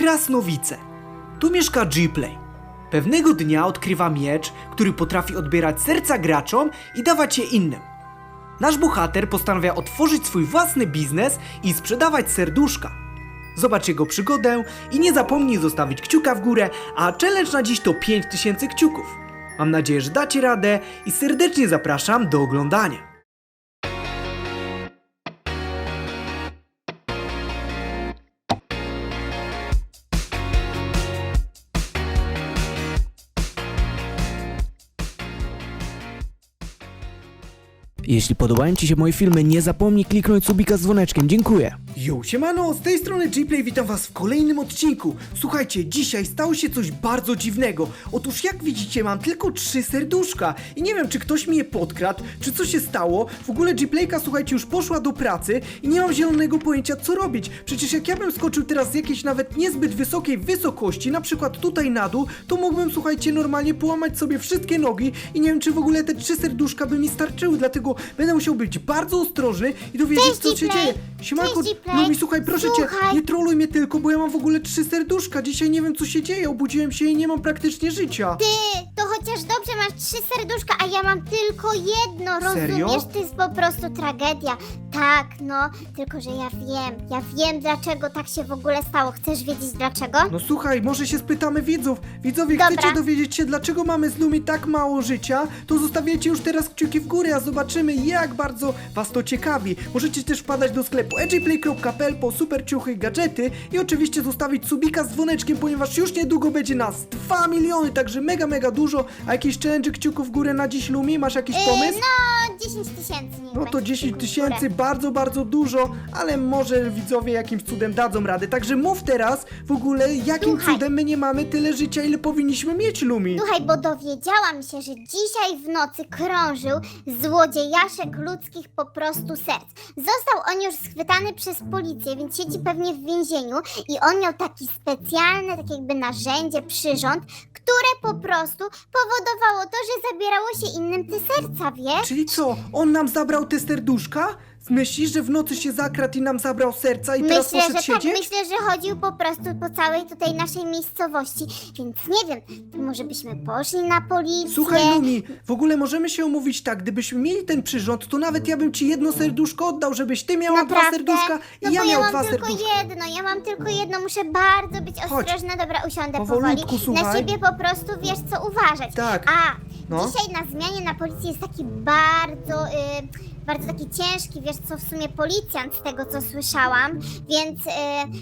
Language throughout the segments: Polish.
Krasnowice. Tu mieszka G-Play. Pewnego dnia odkrywa miecz, który potrafi odbierać serca graczom i dawać je innym. Nasz bohater postanawia otworzyć swój własny biznes i sprzedawać serduszka. Zobacz jego przygodę i nie zapomnij zostawić kciuka w górę, a challenge na dziś to 5000 kciuków. Mam nadzieję, że dacie radę i serdecznie zapraszam do oglądania. Jeśli podobają Ci się moje filmy, nie zapomnij kliknąć subika z dzwoneczkiem. Dziękuję. Yo, siemano, z tej strony Gplay, witam was w kolejnym odcinku. Słuchajcie, dzisiaj stało się coś bardzo dziwnego. Otóż jak widzicie, mam tylko trzy serduszka i nie wiem, czy ktoś mi je podkradł, czy co się stało. W ogóle Gplayka, słuchajcie, już poszła do pracy i nie mam zielonego pojęcia, co robić. Przecież jak ja bym skoczył teraz z jakiejś nawet niezbyt wysokiej wysokości, na przykład tutaj na dół, to mógłbym, słuchajcie, normalnie połamać sobie wszystkie nogi i nie wiem, czy w ogóle te trzy serduszka by mi starczyły, dlatego będę musiał być bardzo ostrożny i dowiedzieć, Cześć, co się dzieje. Siemanko, Cześć, Gplay. Lumi, słuchaj, proszę cię, Słuchaj. nie troluj mnie tylko, bo ja mam w ogóle trzy serduszka. Dzisiaj nie wiem, co się dzieje. Obudziłem się i nie mam praktycznie życia. Ty, to chociaż dobrze masz trzy serduszka, a ja mam tylko jedno, Serio? rozumiesz? To jest po prostu tragedia. Tak, no, tylko że ja wiem, ja wiem dlaczego tak się w ogóle stało. Chcesz wiedzieć dlaczego? No słuchaj, może się spytamy widzów. Widzowie, Dobra. chcecie dowiedzieć się, dlaczego mamy z Lumi tak mało życia? To zostawiajcie już teraz kciuki w górę, a zobaczymy, jak bardzo was to ciekawi. Możecie też wpadać do sklepu edgyplay.pl po super ciuchy i gadżety i oczywiście zostawić subika z dzwoneczkiem, ponieważ już niedługo będzie nas 2 miliony, także mega, mega dużo. A jakieś challenge kciuków w górę na dziś, Lumi? Masz jakiś pomysł? Yy, no, 10 tysięcy. niech No to będzie 10 w tysięcy, bardzo, bardzo dużo, ale może widzowie jakimś cudem dadzą radę. Także mów teraz w ogóle, jakim Słuchaj. cudem my nie mamy tyle życia, ile powinniśmy mieć, Lumi. Słuchaj, bo dowiedziałam się, że dzisiaj w nocy krążył złodziejaszek ludzkich po prostu serc. Został on już schwytany przez policję, więc siedzi pewnie w więzieniu i on miał taki specjalne, tak jakby narzędzie, przyrząd, które po prostu powodowało to, że zabierało się innym te serca, wiesz? Czyli co, on nam zabrał te serduszka? Myślisz, że w nocy się zakradł i nam zabrał serca i teraz Myślę, poszedł że tak, siedzieć? myślę, że chodził po prostu po całej tutaj naszej miejscowości, więc nie wiem, może byśmy poszli na policję. Słuchaj, Lumi, w ogóle możemy się umówić tak, gdybyśmy mieli ten przyrząd, to nawet ja bym ci jedno serduszko oddał, żebyś ty miała dwa Naprawdę? serduszka no i ja bo miał ja dwa mam tylko serduszka. jedno, ja mam tylko jedno, muszę bardzo być Chodź. ostrożna. Dobra, usiądę Powolutku, powoli. słuchaj. Na siebie po prostu wiesz co uważać. Tak. A No. dzisiaj na zmianie na policji jest taki bardzo, y, bardzo taki ciężki, wiesz co, w sumie policjant z tego co słyszałam, więc y,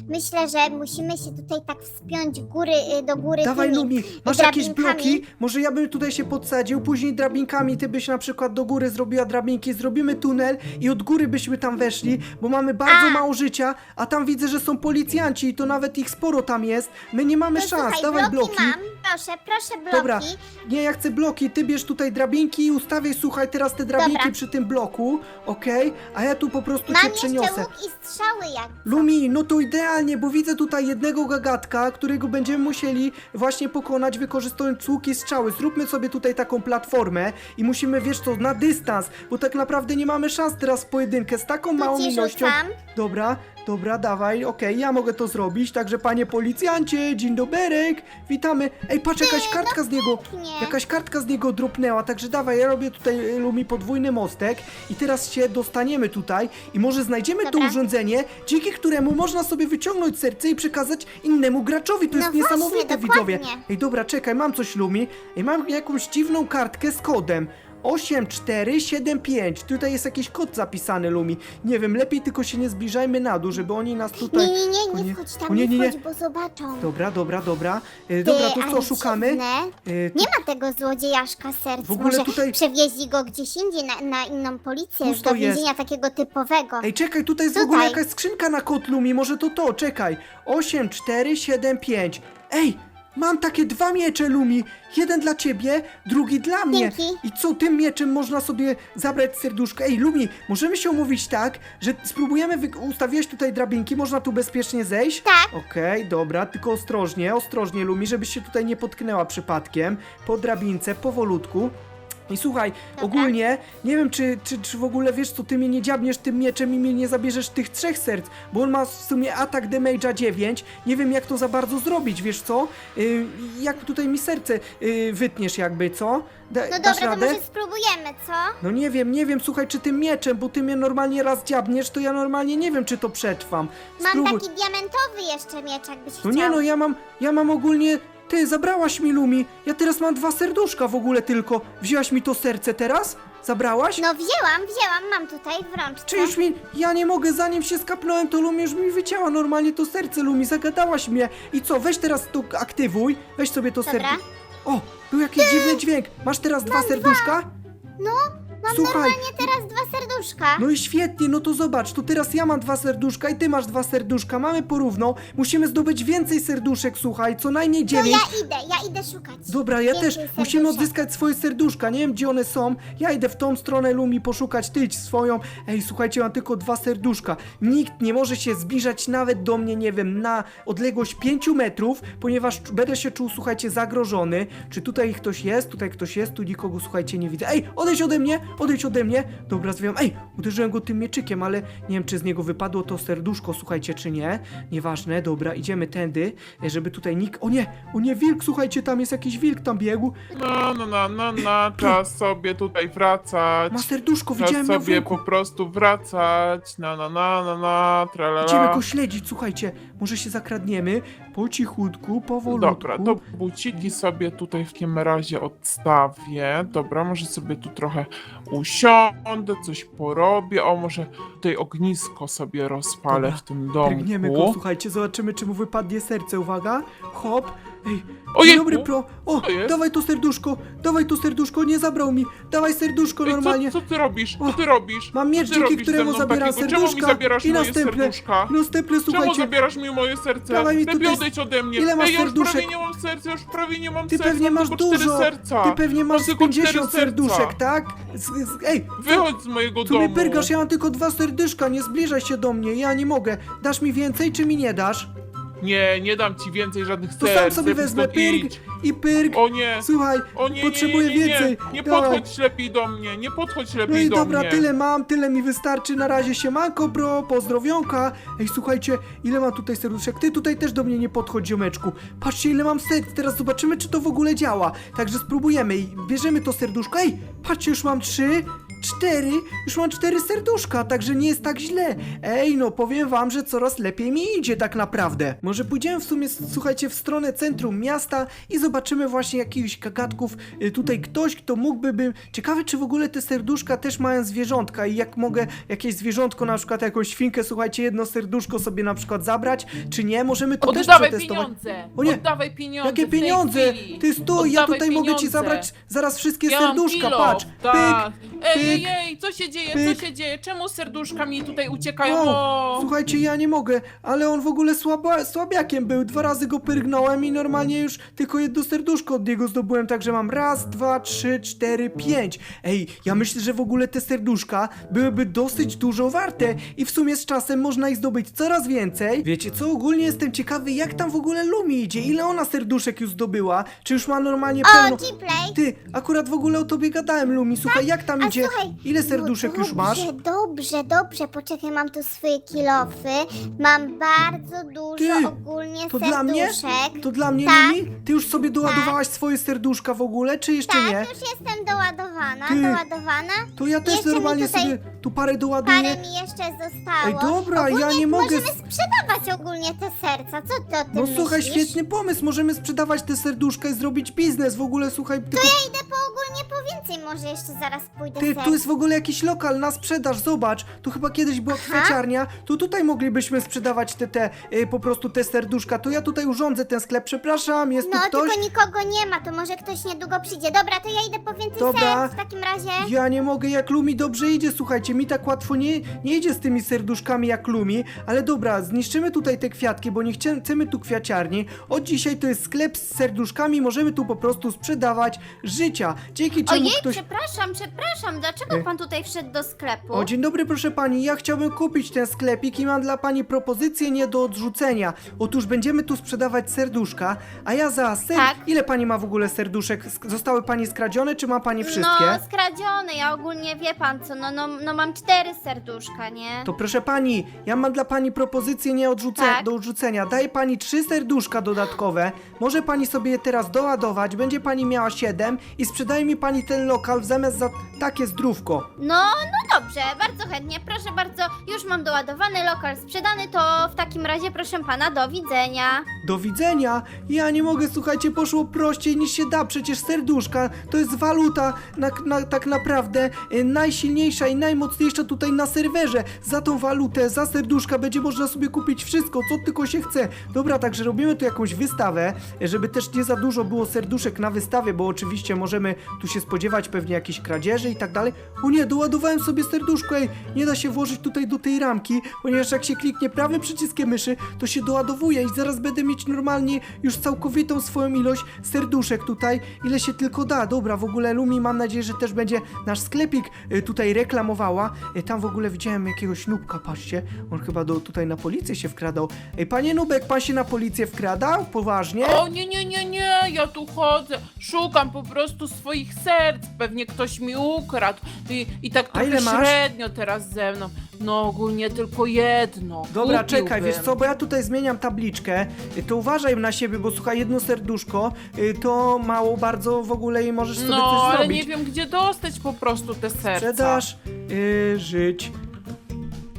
myślę, że musimy się tutaj tak wspiąć góry, y, do góry Dawaj tymi Lumi, masz jakieś drabinkami. bloki? Może ja bym tutaj się podsadził, później drabinkami ty byś na przykład do góry zrobiła drabinki, zrobimy tunel i od góry byśmy tam weszli, bo mamy bardzo A. mało życia, a tam widzę, że są policjanci i to nawet ich sporo tam jest. My nie mamy To szans, słuchaj, dawaj bloki, bloki. mam, proszę, proszę bloki. Dobra, nie, ja chcę bloki, ty bierz tutaj drabinki i ustawiaj, słuchaj, teraz te drabinki Dobra. przy tym bloku, okej? A ja tu po prostu Mam cię jeszcze przeniosę. łuk i strzały jak Lumi, no to idealnie, bo widzę tutaj jednego gagatka, którego będziemy musieli właśnie pokonać, wykorzystując łuki strzały. Zróbmy sobie tutaj taką platformę i musimy, wiesz co, na dystans, bo tak naprawdę nie mamy szans teraz w pojedynkę z taką małą ci ilością. rzucam. Dobra, dobra, dawaj, okej, ja mogę to zrobić, także panie policjancie, dzień doberek, witamy. Ej, patrz, jakaś kartka z niego, pięknie. jakaś kartka z niego dropnęła, także dawaj, ja robię tutaj y, Lumi podwójny mostek i teraz się dostaniemy tutaj i może znajdziemy to Dobra. urządzenie, dzięki któremu można sobie wyciągnąć serce i przekazać innemu graczowi. To No jest właśnie, niesamowite, dokładnie. widzowie. Ej, dobra, czekaj, mam coś Lumi. Ej, mam jakąś dziwną kartkę z kodem. 8475. Tutaj jest jakiś kod zapisany, Lumi. Nie wiem, lepiej tylko się nie zbliżajmy na dół, żeby oni nas tutaj... Nie, nie, nie, O nie wchodź O tam, nie, nie, nie, nie. wchodź, bo zobaczą. Dobra, dobra, dobra. E, dobra, to co, szukamy? dziwne. E, Nie ma tego złodziejaszka serc. W ogóle Może tutaj- przewieźli go gdzieś indziej na, na inną policję, Pusto do jest. więzienia takiego typowego. Ej, czekaj, tutaj jest w ogóle Tutaj. jakaś skrzynka na kod Lumi, może to to, czekaj. 8475. Ej, mam takie dwa miecze Lumi. Jeden dla ciebie, drugi dla mnie. Dzięki. I co, tym mieczem można sobie zabrać serduszko? Ej, Lumi, możemy się umówić tak, że spróbujemy, wy... ustawiłeś tutaj drabinki, można tu bezpiecznie zejść? Tak. Okej, dobra, tylko ostrożnie, ostrożnie Lumi, żebyś się tutaj nie potknęła przypadkiem. Po drabince, powolutku. I słuchaj, Dobra. ogólnie nie wiem, czy, czy, czy w ogóle wiesz co, ty mnie nie dziabniesz tym mieczem i mnie nie zabierzesz tych trzech serc, bo on ma w sumie atak damage'a 9. Nie wiem, jak to za bardzo zrobić, wiesz co? Yy, jak tutaj mi serce yy, wytniesz jakby, co? Da, No dasz dobra, to radę? może spróbujemy, co? No nie wiem, nie wiem, słuchaj, czy tym mieczem, bo ty mnie normalnie raz dziabniesz, to ja normalnie nie wiem, czy to przetrwam. Mam Spróbuj. taki diamentowy jeszcze miecz, jakbyś No chciał. nie no, ja mam, ja mam ogólnie... Ty, zabrałaś mi Lumi. Ja teraz mam dwa serduszka w ogóle tylko. Wzięłaś mi to serce teraz? Zabrałaś? No wzięłam, wzięłam, mam tutaj w rączce. Czy już mi... Ja nie mogę, zanim się skapnąłem, to Lumi już mi wycięła normalnie to serce, Lumi, zagadałaś mnie. I co, weź teraz to aktywuj, weź sobie to Dobra. serce... O, był jakiś dziwny dźwięk. Masz teraz dwa serduszka? No, mam Słuchaj. normalnie teraz dwa serduszka. No i świetnie, no to zobacz, to teraz ja mam dwa serduszka i ty masz dwa serduszka, mamy porówno. Musimy zdobyć więcej serduszek, słuchaj, co najmniej To dziewięć. ja idę, ja idę szukać. Dobra, ja Więcej też. Musimy serduszek. odzyskać swoje serduszka. Nie wiem, gdzie one są. Ja idę w tą stronę Lumi poszukać, ty idź swoją. Ej, słuchajcie, mam tylko dwa serduszka. Nikt nie może się zbliżać nawet do mnie, nie wiem, na odległość 5 metrów, ponieważ czu- będę się czuł, słuchajcie, zagrożony. Czy tutaj ktoś jest? Tutaj ktoś jest? Tu nikogo, słuchajcie, nie widzę. Ej, odejdź ode mnie! Odejdź ode mnie! Dobra, zwijam. Ej, uderzyłem go tym mieczykiem, ale nie wiem, czy z niego wypadło to serduszko, słuchajcie, czy nie. Nieważne, dobra, idziemy tędy, e, żeby tutaj nikt... O nie, o nie, wilk, słuchajcie, tam jest jakiś wilk, tam biegł. No, no, no, no, no, czas sobie tutaj wracać. Ma serduszko, Czas widziałem na sobie wilku. po prostu wracać. No, no, no, no, no, Idziemy tralala. go śledzić, słuchajcie, może się zakradniemy, po cichutku, powolutku. Dobra, to buciki sobie tutaj w takim razie odstawię. Dobra, może sobie tu trochę usiądę, coś porobię. O, może tutaj ognisko sobie rozpalę Dobra, w tym domku. Biegniemy go, słuchajcie, zobaczymy, czy mu wypadnie serce, uwaga, hop, ej, Ojej, dzień dobry, pro, o, jest? dawaj to serduszko, dawaj to serduszko, nie zabrał mi, dawaj serduszko Ej, normalnie. co, co ty robisz? Co ty robisz? Mam miecz Co ty dzięki robisz któremu ze mną zabieram takiego? Czemu mi serduszka zabierasz i moje następne, serduszka? następne, Czemu słuchajcie, zabierasz mi moje serce? Dawaj mi Lepiej tutaj- odejdź ode mnie. Ile masz Ej, ja już serduszek? prawie nie mam serca, już prawie nie mam ty serca. pewnie mam masz tylko cztery dużo, serca. ty pewnie masz Mam tylko cztery 50 serca. serduszek, tak? Z, z, ej, Wychodź z mojego domu. pyrgasz, ja mam tylko dwa serduszka, nie zbliżaj się do mnie, ja nie mogę. Dasz mi więcej, czy mi nie dasz? Nie, nie dam ci więcej żadnych To serc. sam sobie lepiej wezmę stąd pyrg idź. i pyrg. O nie. Słuchaj, O nie, potrzebuję nie, nie, nie, więcej. Nie, nie Dawaj. podchodź lepiej do mnie, nie podchodź lepiej No i do dobra, mnie. tyle mam, tyle mi wystarczy. Na razie siemanko, bro, pozdrowionka. Ej, słuchajcie, ile mam tutaj serduszek? Ty tutaj też do mnie nie podchodź, ziomeczku. Patrzcie, ile mam serc. Teraz zobaczymy, czy to w ogóle działa. Także spróbujemy i bierzemy to serduszko. Ej, patrzcie, już mam trzy. Cztery, już mam cztery serduszka, także nie jest tak źle. Ej, no powiem wam, że coraz lepiej mi idzie tak naprawdę. Może pójdziemy w sumie, s- słuchajcie, w stronę centrum miasta i zobaczymy właśnie jakichś gagatków. Y, Tutaj ktoś, kto mógłby by... Ciekawe, czy w ogóle te serduszka też mają zwierzątka i jak mogę jakieś zwierzątko, na przykład jakąś świnkę, słuchajcie, jedno serduszko sobie na przykład zabrać, czy nie? Możemy to też Oddawaj przetestować. pieniądze! O nie. Oddawaj pieniądze! Jakie w tej pieniądze? chwili. Ty stój, ja Oddawaj tutaj mogę ci pieniądze. zabrać zaraz wszystkie ja mam serduszka, kilo. patrz. Tak. Pyk, Ej, pyk. co się dzieje? pyk. Co się dzieje? Czemu serduszka mi tutaj uciekają? O, O, słuchajcie, ja nie mogę, ale on w ogóle słaba, słabiakiem był. Dwa razy go pyrgnąłem i normalnie już tylko jedno serduszko od niego zdobyłem, także mam raz, dwa, trzy, cztery, pięć. Ej, ja myślę, że w ogóle te serduszka byłyby dosyć dużo warte i w sumie z czasem można ich zdobyć coraz więcej. Wiecie co, ogólnie jestem ciekawy, jak tam w ogóle Lumi idzie, ile ona serduszek już zdobyła, czy już ma normalnie pełno... G-Play. Ty, akurat w ogóle o tobie gadałem, Lumi, słuchaj, jak tam A idzie? słuchaj, Ile serduszek no już masz? Dobrze, dobrze, dobrze, poczekaj, mam tu swoje kilofy, mam bardzo dużo Ty, ogólnie To serduszek. dla mnie? To dla mnie, Tak. Lumi? Ty już sobie doładowałaś swoje serduszka w ogóle, czy jeszcze Tak, nie? już jestem doładowana, Ty. doładowana. To ja też Jeszcze normalnie tutaj sobie tu parę doładuję. Parę mi jeszcze zostało. Ej, dobra, ogólnie ja nie mogę możemy sprzedawać ogólnie te serca, co ty o tym No słuchaj, myślisz? świetny pomysł, możemy sprzedawać te serduszka i zrobić biznes. W ogóle słuchaj, tylko... Ja idę po ogólnie po więcej, może jeszcze zaraz pójdę Ty, serc. Tu jest w ogóle jakiś lokal na sprzedaż, zobacz. Tu chyba kiedyś była kwiaciarnia, to tutaj moglibyśmy sprzedawać te, te, y, po prostu te serduszka. To ja tutaj urządzę ten sklep, przepraszam, jest No, tu ktoś? tylko nikogo nie ma, to może ktoś niedługo przyjdzie. Dobra, to ja idę po więcej Dobra. serc w takim razie. Ja nie mogę, jak Lumi dobrze idzie, słuchajcie, mi tak łatwo nie, nie idzie z tymi serduszkami jak Lumi, ale dobra, zniszczymy tutaj te kwiatki, bo nie chcie- chcemy tu kwiaciarni. Od dzisiaj to jest sklep z serduszkami, możemy tu po prostu sprzedawać życia, dzięki czemu Ojejku, Ej, ktoś... przepraszam, przepraszam, dlaczego Ej. pan tutaj wszedł do sklepu? O, dzień dobry, proszę pani. Ja chciałbym kupić ten sklepik i mam dla pani propozycję nie do odrzucenia. Otóż będziemy tu sprzedawać serduszka, a ja za ser... Tak. Ile pani ma w ogóle serduszek? Sk- Zostały pani skradzione, czy ma pani wszystkie? No, skradziony, ja ogólnie wie pan co, no, no, no mam cztery serduszka, nie? To proszę pani, ja mam dla pani propozycję nie Tak. do odrzucenia. Daję pani trzy serduszka dodatkowe. Może pani sobie je teraz doładować, będzie pani miała siedem i sprzedaje mi pani ten lokal w zamiast za takie No, no dobrze, bardzo chętnie, proszę bardzo, już mam doładowany lokal sprzedany, to w takim razie proszę pana, do widzenia. Do widzenia. Ja nie mogę, słuchajcie, poszło prościej niż się da. Przecież serduszka to jest waluta na, na, tak naprawdę y, najsilniejsza i najmocniejsza tutaj na serwerze. Za tą walutę, za serduszka będzie można sobie kupić wszystko, co tylko się chce. Dobra, także robimy tu jakąś wystawę, żeby też nie za dużo było serduszek na wystawie, bo oczywiście możemy tu się spodziewać pewnie jakichś kradzieży i tak dalej. O nie, doładowałem sobie serduszko, ej, nie da się włożyć tutaj do tej ramki, ponieważ jak się kliknie prawym przyciskiem myszy, to się doładowuje i zaraz będę mieć normalnie już całkowitą swoją ilość serduszek tutaj, ile się tylko da. Dobra, w ogóle Lumi mam nadzieję, że też będzie nasz sklepik y, tutaj reklamowała. Y, Tam w ogóle widziałem jakiegoś nubka, patrzcie, on chyba do, tutaj na policję się wkradał. Ej, panie Nubek, pan się na policję wkradał? Poważnie? O nie, nie, nie, nie, ja tu chodzę, szukam po prostu swoich serc, pewnie ktoś mi ukradł i, i tak A ile trochę masz? średnio teraz ze mną. No ogólnie tylko jedno. Dobra, Kupiłbym. czekaj, wiesz co, bo ja tutaj zmieniam tabliczkę, y, to uważaj na siebie, bo słuchaj, jedno serduszko, y, to mało bardzo w ogóle i możesz sobie No, coś ale zrobić. nie wiem gdzie dostać po prostu te serca. Sprzedaż, y, żyć,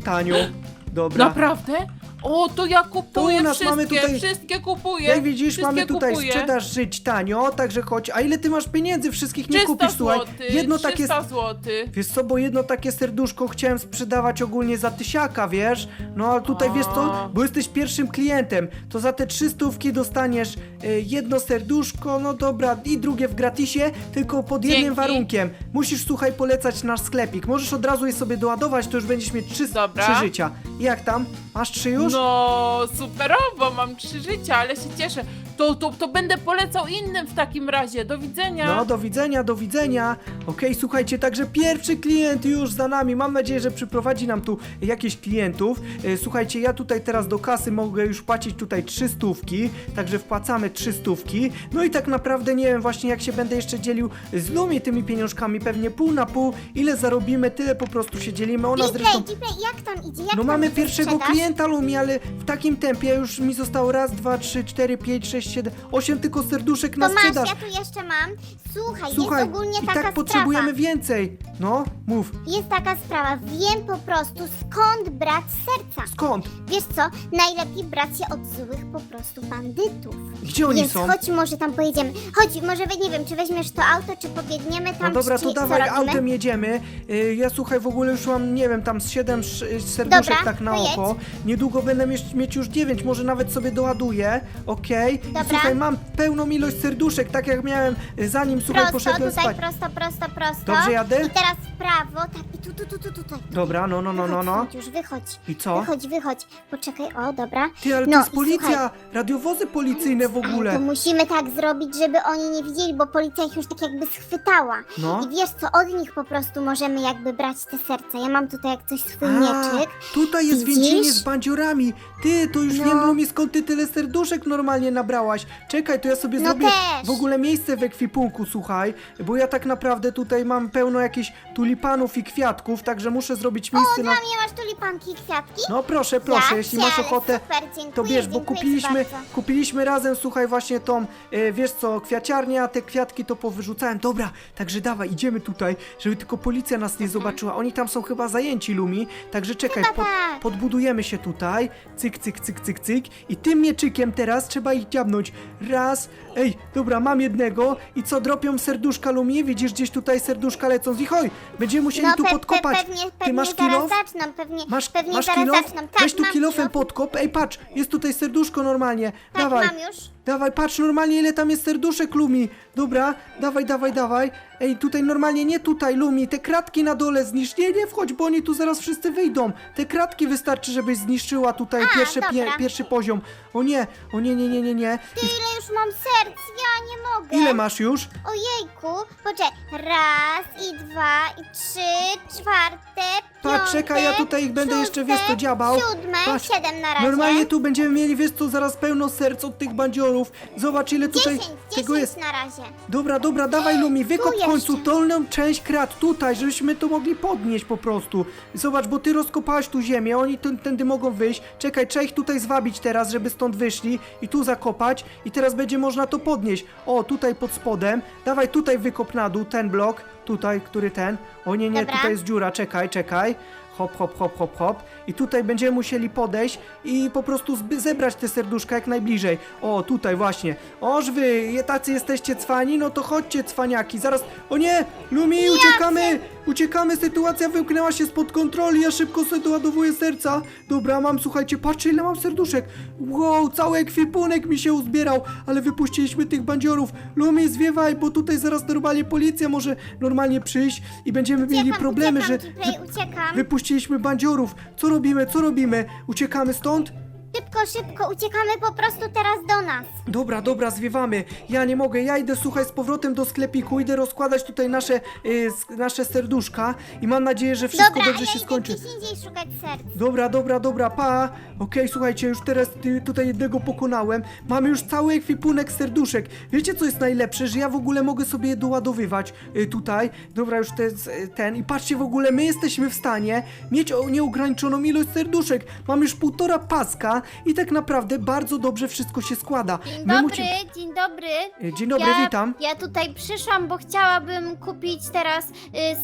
tanio, dobra. Naprawdę? O, to ja kupuję Tu nas wszystkie, mamy tutaj- wszystkie kupuję. Jak widzisz, wszystkie mamy tutaj kupuję. sprzedaż żyć tanio, także chodź. A ile ty masz pieniędzy? Wszystkich nie 300 kupisz, słuchaj. Jedno 300 takie. złotych. Wiesz co, bo jedno takie serduszko chciałem sprzedawać ogólnie za tysiaka, wiesz? No ale tutaj wiesz co, bo jesteś pierwszym klientem, to za te trzy stówki dostaniesz y, jedno serduszko, no dobra, i drugie w gratisie, tylko pod jednym Dzięki. warunkiem. Musisz, słuchaj, polecać nasz sklepik. Możesz od razu je sobie doładować, to już będziesz mieć trzy, Dobra. trzy życia. Jak tam? Masz trzy już? No, superowo, mam trzy życia, ale się cieszę. To, to, to będę polecał innym w takim razie. Do widzenia. No, do widzenia, do widzenia. Okej, słuchajcie, także pierwszy klient już za nami. Mam nadzieję, że przyprowadzi nam tu jakichś klientów. E, Słuchajcie, ja tutaj teraz do kasy mogę już płacić tutaj trzy stówki, także wpłacamy trzy stówki. No i tak naprawdę nie wiem właśnie jak się będę jeszcze dzielił z Lumi tymi pieniążkami, pewnie pół na pół. Ile zarobimy, tyle po prostu się dzielimy. Ona Gplay, zresztą... Gplay, jak tam idzie? Jak No tam mamy idzie pierwszego sprzedaż? klienta Lumi, ale w takim tempie już mi zostało raz, dwa, trzy, cztery, pięć, sześć, siedem, osiem tylko serduszek na To masz, sprzedaż. ja tu jeszcze mam. Słuchaj, Słuchaj, jest ogólnie i taka tak potrzebujemy sprawa. więcej. No, mów. Jest taka sprawa, wiem po prostu skąd brać serca. Skąd? Wiesz co, najlepiej brać je od złych po prostu bandytów. Gdzie oni Więc są? chodź, może tam pojedziemy. Chodź, może nie wiem, czy weźmiesz to auto, czy pobiegniemy tam, No dobra, czy to co dawaj, robimy? autem jedziemy. Y, Ja słuchaj, w ogóle już mam, nie wiem, tam z 7 serduszek Dobra, tak na to jedź. oko. Niedługo będę mieć, mieć już 9, może nawet sobie doładuję. Okej. I Dobra. Słuchaj, mam pełną ilość serduszek, tak jak miałem y, zanim, słuchaj, Prosto, poszedłem tutaj, spać. prosto, prosto, prosto. Dobrze jadę? I teraz w prawo, tak, i tu, tu, tu, tu, tutaj. Dobra, no, no, no, no, no. Wychodź już, wychodź. I co? Wychodź, wychodź. Poczekaj, o, dobra. Ty, ale No, to jest i policja, słuchaj. radiowozy policyjne w Ale to ogóle. musimy tak zrobić, żeby oni nie widzieli, bo policja ich już tak jakby schwytała. No. I wiesz co, od nich po prostu możemy jakby brać te serca. Ja mam tutaj jak coś swój A, mieczyk. tutaj jest Widzisz? więzienie z bandziorami. Ty, to już No. wiem, Lumi, skąd ty tyle serduszek normalnie nabrałaś. Czekaj, to ja sobie No zrobię też. w ogóle miejsce w ekwipunku, słuchaj, bo ja tak naprawdę tutaj mam pełno jakichś tulipanów i kwiatków, także muszę zrobić O, miejsce dla na... mnie masz tulipanki i kwiatki? No proszę, proszę, Ja jeśli masz ale ochotę, super, dziękuję, to bierz, bo dziękuję ci kupiliśmy, bardzo. kupiliśmy razem, słuchaj, właśnie tą, e, wiesz co, kwiaciarnię, a te kwiatki to powyrzucałem. Dobra, także dawaj, idziemy tutaj, żeby tylko policja nas nie zobaczyła. Oni tam są chyba zajęci, Lumi, także czekaj, Chyba tak. podbudujemy się tutaj, cyk, cyk, cyk, cyk, cyk i tym mieczykiem teraz trzeba ich dziabnąć. Raz, ej, dobra, mam jednego i co, dropią serduszka Lumi? Widzisz, gdzieś tutaj serduszka lecą. Wichoj, będziemy musieli no tu pe- podkopać. Pe- pewnie, Ty pewnie masz zaraz kilof? zaczną, pewnie, Masz, pewnie masz zaraz kilof? zaczną. Tak, Weź tu kilofem kilof. podkop. Ej, patrz, jest tutaj serduszko normalnie. Tak, Dawaj. mam już. Dawaj, patrz normalnie ile tam jest serduszek Lumi. Dobra, dawaj, dawaj, dawaj. Ej, tutaj normalnie, nie tutaj Lumi, te kratki na dole zniszcz. Nie, nie wchodź, bo oni tu zaraz wszyscy wyjdą. Te kratki wystarczy, żebyś zniszczyła tutaj A, pierwszy, pie, pierwszy poziom. O nie, o nie, nie, nie, nie, nie. Ty, ile już mam serc? Ja nie mogę. Ile masz już? Ojejku, poczekaj. Raz i dwa i trzy, czwarte, Patrz, czekaj, ja tutaj ich będę jeszcze, wiesz co, dziabał. Siódme, Patrz, siedem na razie. Normalnie tu będziemy mieli, wiesz co, zaraz pełno serc od tych bandziorów. Zobacz ile tutaj Dziesięć, tego dziesięć jest. na razie. Dobra, dobra, dawaj Lumi, wykop w końcu jeszcze. dolną część krat tutaj, żebyśmy to mogli podnieść po prostu. Zobacz, bo ty rozkopałeś tu ziemię, oni tę- tędy mogą wyjść. Czekaj, trzeba ich tutaj zwabić teraz, żeby stąd wyszli i tu zakopać i teraz będzie można to podnieść. O, tutaj pod spodem. Dawaj tutaj wykop na dół, ten blok, tutaj, który ten. O nie, nie, Dobra. tutaj jest dziura, czekaj, czekaj. Hop, hop, hop, hop, hop. I tutaj będziemy musieli podejść i po prostu zebrać te serduszka jak najbliżej. O, tutaj właśnie. Oż wy, tacy jesteście cwani? No to chodźcie, cwaniaki. Zaraz. O nie! Lumi, uciekamy! Uciekamy, sytuacja wymknęła się spod kontroli. Ja szybko sobie doładowuję serca. Dobra, mam, słuchajcie, patrzcie, ile mam serduszek. Wow, cały ekwipunek mi się uzbierał, ale wypuściliśmy tych bandziorów. Lumi, zwiewaj, bo tutaj zaraz normalnie policja może normalnie przyjść i będziemy mieli Uciekam, problemy, uciekam, że, Gplay, że uciekam. Wypuściliśmy bandziorów. Co robimy, co robimy? Uciekamy stąd? Szybko, szybko, uciekamy po prostu teraz do nas. Dobra, dobra, zwiewamy. Ja nie mogę, ja idę, słuchaj, z powrotem do sklepiku, idę rozkładać tutaj nasze, y, sk- nasze serduszka i mam nadzieję, że wszystko Dobra, a dobrze ja się idę skończy. gdzieś indziej szukać serc. Dobra, dobra, dobra, pa. Okej, słuchajcie, już teraz y, tutaj jednego pokonałem. Mamy już cały ekwipunek serduszek. Wiecie, co jest najlepsze? Że ja w ogóle mogę sobie je doładowywać y, tutaj. Dobra, już te, z- ten. I patrzcie, w ogóle my jesteśmy w stanie mieć o, nieograniczoną ilość serduszek. Mam już półtora paska i tak naprawdę bardzo dobrze wszystko się składa. Dzień My dobry, musi- dzień dobry. Y, Dzień dobry, ja, witam. Ja tutaj przyszłam, bo chciałabym kupić teraz y,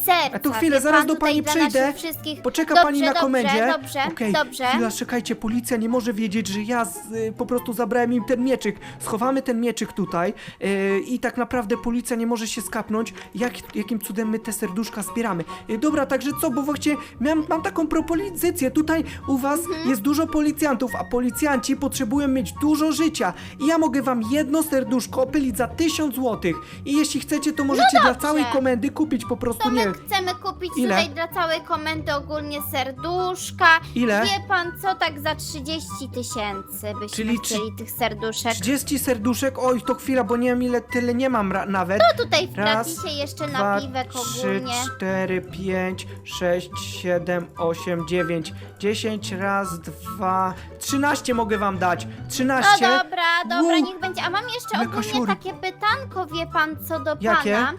serca. A to chwilę, wie zaraz pan, do tutaj pani dla przyjdę. Wszystkich... Poczeka dobrze, pani na dobrze, komendzie. Dobrze, Okej, dobrze. chwila, czekajcie, policja nie może wiedzieć, że ja z, y, po prostu zabrałem im ten mieczyk. Schowamy ten mieczyk tutaj y, i tak naprawdę policja nie może się skapnąć, jak, jakim cudem my te serduszka zbieramy. Y, dobra, także co, bo właśnie miałem, mam taką propozycję. Tutaj u was Mhm. jest dużo policjantów, a policjanci potrzebują mieć dużo życia. I ja mogę wam jedno serduszko opylić za 1000 złotych. I jeśli chcecie, to możecie dla No dobrze. całej komendy kupić po prostu, To nie my wiem, chcemy kupić Ile? tutaj dla całej komendy ogólnie serduszka. Ile? Wie pan co, tak za 30 tysięcy byśmy Czyli trzy- chcieli tych serduszek. 30 serduszek, oj, to chwila, bo nie wiem ile, tyle nie mam ra- nawet. No tutaj w Raz, gratisie jeszcze Dwa, napiwek trzy, ogólnie. cztery, pięć, sześć, siedem, osiem, dziewięć, dziesięć, raz, dwa, trzynaście mogę wam dać. No Trzynaście. dobra, dobra, Wow. niech będzie. A mam jeszcze ogólnie takie pytanko, wie pan, co do Jakie? pana.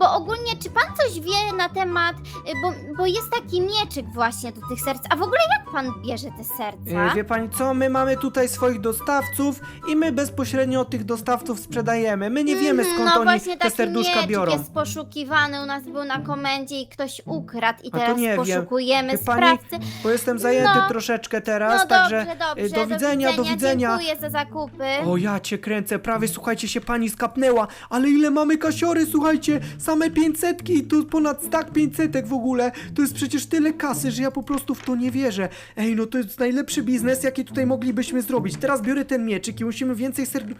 Bo ogólnie, czy pan coś wie na temat, y, bo, bo jest taki mieczyk właśnie do tych serc. A w ogóle jak pan bierze te serca? E, Wie pani co, my mamy tutaj swoich dostawców i my bezpośrednio od tych dostawców sprzedajemy. My nie wiemy Mhm, skąd no oni właśnie te taki serduszka mieczyk biorą. jest poszukiwany, u nas był na komendzie i ktoś ukradł i A to teraz nie wiem. poszukujemy Wie pani, sprawcy. Bo jestem zajęty No. troszeczkę teraz, No także dobrze, dobrze, e, do widzenia, do widzenia. Dziękuję za zakupy. O, ja cię kręcę, prawie słuchajcie się pani skapnęła, ale ile mamy kasiory, słuchajcie, same 500 i tu ponad stak 500 w ogóle, to jest przecież tyle kasy, że ja po prostu w to nie wierzę. Ej, no to jest najlepszy biznes, jaki tutaj moglibyśmy zrobić. Teraz biorę ten mieczyk i musimy więcej serdu...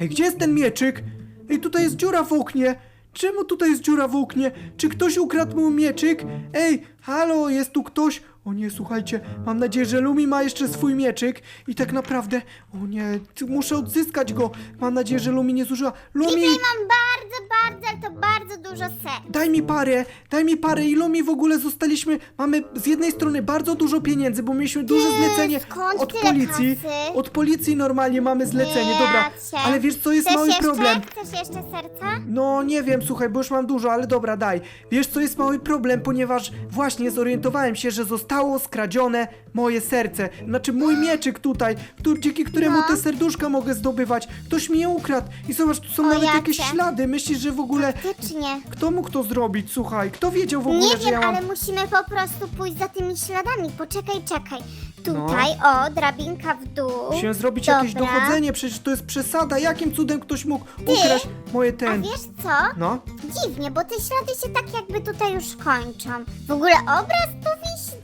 Ej, gdzie jest ten mieczyk? Ej, tutaj jest dziura w oknie. Czemu tutaj jest dziura w oknie? Czy ktoś ukradł mój mieczyk? Ej, halo, jest tu ktoś? O nie, słuchajcie, mam nadzieję, że Lumi ma jeszcze swój mieczyk i tak naprawdę, o nie, muszę odzyskać go. Mam nadzieję, że Lumi nie zużyła. Lumi, Tutaj mam bardzo, bardzo, ale to bardzo dużo serc. daj mi parę, daj mi parę i Lumi w ogóle zostaliśmy, mamy z jednej strony bardzo dużo pieniędzy, bo mieliśmy duże Ty, zlecenie skąd od tyle policji. kasy? Od policji normalnie mamy zlecenie, Nie, dobra. Ale wiesz co, jest Chcesz mały jeszcze? problem. Chcesz jeszcze serca? No nie wiem, słuchaj, bo już mam dużo, ale dobra, daj. Wiesz co jest mały problem, ponieważ właśnie zorientowałem się, że zostało skradzione moje serce. Znaczy mój mieczyk tutaj, który, dzięki któremu No. te serduszka mogę zdobywać. Ktoś mi je ukradł. I zobacz, tu są O, nawet ja jakieś cię. ślady. Myślisz, że w ogóle... Faktycznie. Kto mógł to zrobić, słuchaj? Kto wiedział w ogóle, Nie że wiem, ja mam... ale musimy po prostu pójść za tymi śladami. Poczekaj, czekaj. Tutaj, o, drabinka w dół. Musimy zrobić Dobra. jakieś dochodzenie, przecież to jest przesada. Jakim cudem ktoś mógł ukraść moje A ten... wiesz co? No, Dziwnie, bo te ślady się tak jakby tutaj już kończą. W ogóle obraz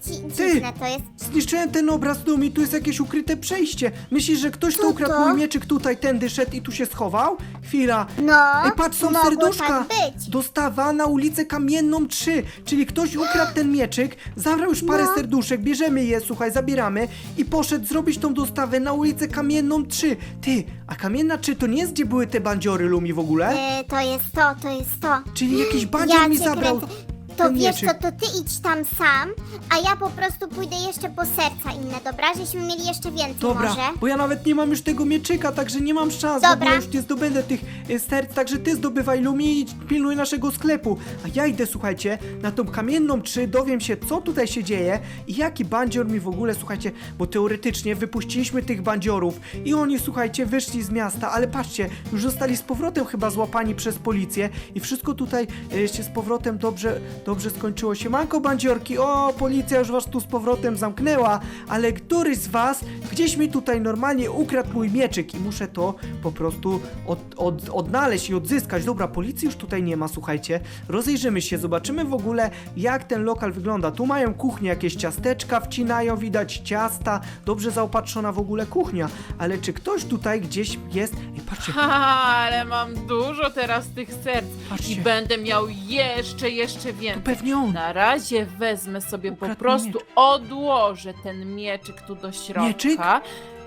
Dzi Ty! dziwne to jest. Zniszczyłem ten obraz Lumi, tu jest jakieś ukryte przejście. Myślisz, że ktoś to Co ukradł to? mój mieczyk tutaj, tędy szedł i tu się schował? Chwila. No, Ej, patrz, są mogło serduszka. tak być. Dostawa na ulicę Kamienną 3. Czyli ktoś ukradł ten mieczyk, zabrał już parę No. serduszek, bierzemy je, słuchaj, zabieramy i poszedł zrobić tą dostawę na ulicę Kamienną 3. Ty, a Kamienna 3 to nie jest gdzie były te bandziory Lumi w ogóle? E, to jest to, to jest to. Czyli jakiś bandzior mi cię zabrał. kręcę. To ten wiesz mieczyk. co, to ty idź tam sam, a ja po prostu pójdę jeszcze po serca inne, dobra? Żeśmy mieli jeszcze więcej Dobra, może. bo ja nawet nie mam już tego mieczyka, także nie mam szans, Dobra. bo ja już nie zdobędę tych e, serc, także ty zdobywaj Lumi i pilnuj naszego sklepu. A ja idę, słuchajcie, na tą kamienną 3, dowiem się, co tutaj się dzieje i jaki bandzior mi w ogóle, słuchajcie, bo teoretycznie wypuściliśmy tych bandziorów i oni, słuchajcie, wyszli z miasta, ale patrzcie, już zostali z powrotem chyba złapani przez policję i wszystko tutaj e, się z powrotem dobrze, dobrze skończyło. Siemanko, bandziorki, o, policja już was tu z powrotem zamknęła, ale któryś z was gdzieś mi tutaj normalnie ukradł mój mieczyk i muszę to po prostu od, od, odnaleźć i odzyskać. Dobra, policji już tutaj nie ma, słuchajcie. Rozejrzymy się, zobaczymy w ogóle jak ten lokal wygląda. Tu mają kuchnię, jakieś ciasteczka wcinają, widać ciasta, dobrze zaopatrzona w ogóle kuchnia. Ale czy ktoś tutaj gdzieś jest? Ej, patrzcie, Ha, ale mam dużo teraz tych serc Patrzcie. i będę miał jeszcze, jeszcze to pewnie on. Na razie wezmę sobie po Ukradł prostu, miecz. odłożę ten mieczyk tu do środka. Mieczyk?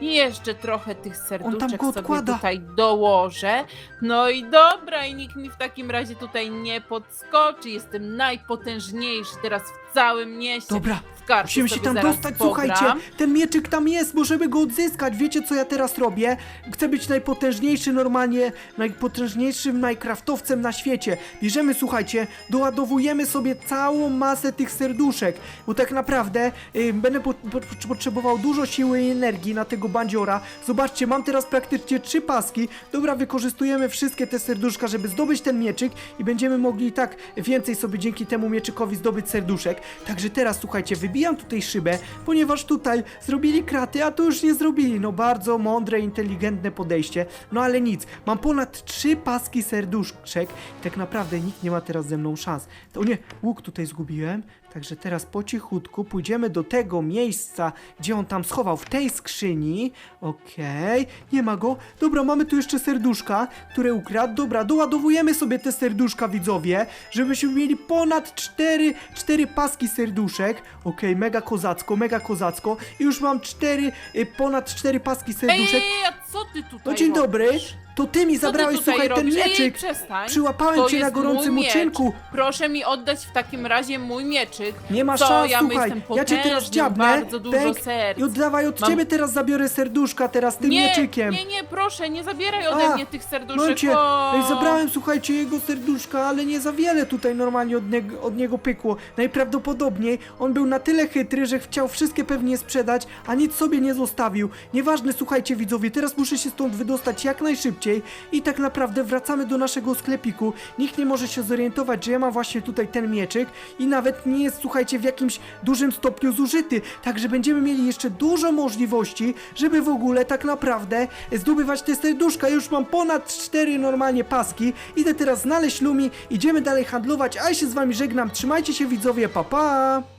I jeszcze trochę tych serduszek go sobie odkłada. tutaj dołożę. No i dobra, i nikt mi w takim razie tutaj nie podskoczy. Jestem najpotężniejszy teraz w całym mieście. Dobra, Musimy się sobie tam zaraz dostać, pogram. słuchajcie, ten mieczyk tam jest, możemy go odzyskać, wiecie co ja teraz robię? Chcę być najpotężniejszy normalnie, najpotężniejszym Minecraftowcem na świecie. Bierzemy, słuchajcie, doładowujemy sobie całą masę tych serduszek, bo tak naprawdę y, będę po, po, potrzebował dużo siły i energii na tego bandziora. Zobaczcie, mam teraz praktycznie trzy paski, dobra, wykorzystujemy wszystkie te serduszka, żeby zdobyć ten mieczyk i będziemy mogli i tak więcej sobie dzięki temu mieczykowi zdobyć serduszek. Także teraz, słuchajcie, wybijam tutaj szybę, ponieważ tutaj zrobili kraty, a tu już nie zrobili. No bardzo mądre, inteligentne podejście. No ale nic, mam ponad trzy paski serduszek tak naprawdę nikt nie ma teraz ze mną szans. O nie, łuk tutaj zgubiłem. Także teraz po cichutku pójdziemy do tego miejsca, gdzie on tam schował, w tej skrzyni. Okej, nie ma go. Dobra, mamy tu jeszcze serduszka, które ukradł. Dobra, doładowujemy sobie te serduszka, widzowie, żebyśmy mieli ponad cztery, cztery paski serduszek. Okej, mega kozacko, mega kozacko. I już mam cztery, y, ponad cztery paski Ej, serduszek. ej, a co ty tutaj No dzień dobry. robisz? To ty mi zabrałeś, tutaj słuchaj, ten robisz? Ej, ej, mieczyk. przestań. Przyłapałem To cię na jest gorącym mój miecz. uczynku. Proszę mi oddać w takim razie mój mieczyk. Nie ma Co, szans, ja słuchaj, jestem ja cię teraz potężny, dziabnę, bardzo dużo serc. i oddawaj od Mam- ciebie teraz zabiorę serduszka teraz tym nie, mieczykiem. nie, nie, proszę, nie zabieraj ode A, mnie tych serduszek. Macie, o. Ej, zabrałem, słuchajcie, jego serduszka, ale nie za wiele tutaj normalnie od od niego pykło. Najprawdopodobniej on był na tyle chytry, że chciał wszystkie pewnie sprzedać, a nic sobie nie zostawił. Nieważne, słuchajcie widzowie, teraz muszę się stąd wydostać jak najszybciej i tak naprawdę wracamy do naszego sklepiku. Nikt nie może się zorientować, że ja mam właśnie tutaj ten mieczyk i nawet nie jest, słuchajcie, w jakimś dużym stopniu zużyty. Także będziemy mieli jeszcze dużo możliwości, żeby w ogóle tak naprawdę zdobywać te serduszka. Już mam ponad cztery normalnie paski. Idę teraz znaleźć Lumi, idziemy dalej handlować, a ja się z wami żegnam. Trzymajcie się widzowie, pa pa!